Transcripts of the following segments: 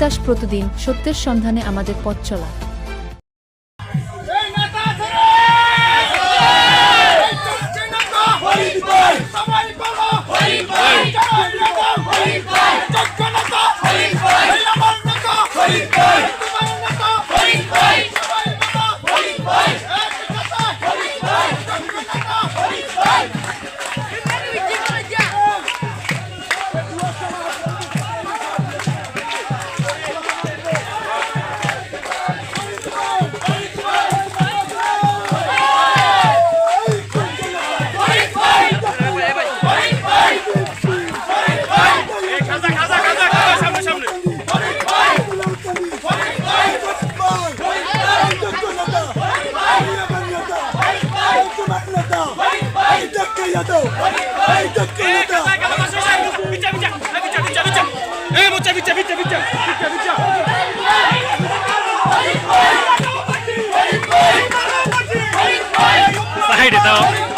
দাস প্রতিদিন সত্যের সন্ধানে আমাদের পথ চলা। সাইডে দাও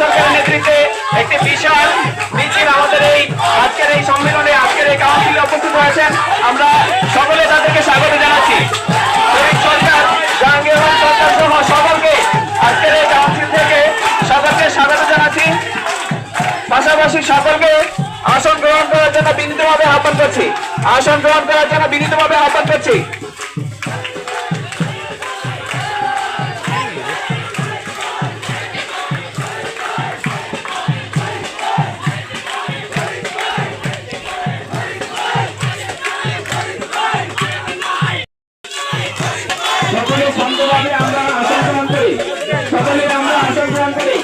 সরকারের নেতৃত্বে একটি বিশাল মিছিল আমাদের এই আজকের এই সম্মেলনে, আজকের এই কাউন্সিলে উপস্থিত হয়েছেন। আমরা সকলে তাদেরকে স্বাগত জানাচ্ছি। সরকার জাহাঙ্গীর সরকার সহ সকলকে থেকে সকলকে স্বাগত জানাচ্ছি। পাশাপাশি সকলকে আসন গ্রহণ করার জন্য বিনীতভাবে আহ্বান করছি। আসন গ্রহণ করার জন্য বিনীতভাবে আহ্বান করছি। সকলে শান্তভাবে আমরা আসন গ্রহণ করি সকলে আমরা আসন গ্রহণ করি